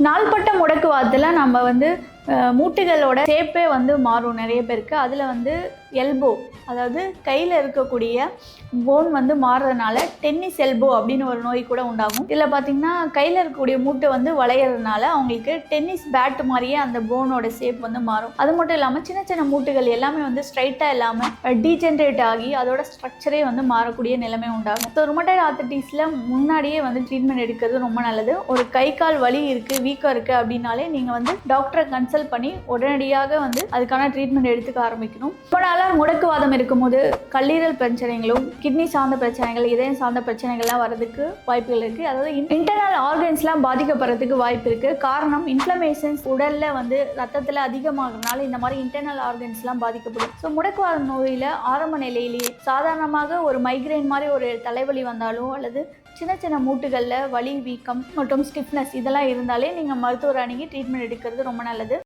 நாள்பட்ட முடக்குவாதத்தில் நம்ம வந்து மூட்டுகளோட ஷேப்பே வந்து மாறும் நிறைய பேருக்கு. அதில் வந்து எல்போ அதாவது கையில் இருக்கக்கூடிய போன் வந்து மாறுறதுனால டென்னிஸ் எல்போ அப்படின்னு ஒரு நோய் கூட உண்டாகும். இதில் பார்த்தீங்கன்னா கையில் இருக்கக்கூடிய மூட்டை வந்து வளையறதுனால அவங்களுக்கு டென்னிஸ் பேட் மாதிரியே அந்த போனோட ஷேப் வந்து மாறும். அது மட்டும் இல்லாமல் சின்ன சின்ன மூட்டுகள் எல்லாமே வந்து ஸ்ட்ரைட்டாக இல்லாமல் டீஜென்ரேட் ஆகி அதோட ஸ்ட்ரக்சரே வந்து மாறக்கூடிய நிலைமை உண்டாகும். ஸோ ருமட்டைட் ஆர்த்தட்டிஸில் முன்னாடியே வந்து ட்ரீட்மெண்ட் எடுக்கிறது ரொம்ப நல்லது. ஒரு கை கால் வலி இருக்குது வீக்கம் இருக்குது அப்படின்னாலே நீங்கள் வந்து டாக்டரை கன்சல்ட் பண்ணி உடனடியாக வந்து அதுக்கான ட்ரீட்மெண்ட் எடுத்துக்க ஆரம்பிக்கணும். இப்போ நாளாக முடக்குவாதம் இருக்கும்போது கல்லீரல் பிரச்சனைகளும் கிட்னி சார்ந்த பிரச்சனைகள் இதயம் சார்ந்த பிரச்சனைகள்லாம் வரதுக்கு வாய்ப்புகள் இருக்குது அதாவது இன்டர்னல் ஆர்கன்ஸ்லாம் பாதிக்கப்படுறதுக்கு வாய்ப்பு இருக்குது காரணம் இன்ஃப்ளமேஷன்ஸ் உடலில் வந்து ரத்தத்தில் அதிகமாகறதுனால இந்த மாதிரி இன்டர்னல் ஆர்கன்ஸ்லாம் பாதிக்கப்படும். ஸோ முடக்குவாத நோயில் ஆரம்ப நிலையிலேயே சாதாரணமாக ஒரு மைக்ரைன் மாதிரி ஒரு தலைவலி வந்தாலும் அல்லது சின்ன சின்ன மூட்டுகளில் வலி வீக்கம் மற்றும் ஸ்டிஃப்னஸ் இதெல்லாம் இருந்தாலே நீங்கள் மருத்துவர் அணுகி ட்ரீட்மெண்ட் எடுக்கிறது ரொம்ப நல்லது.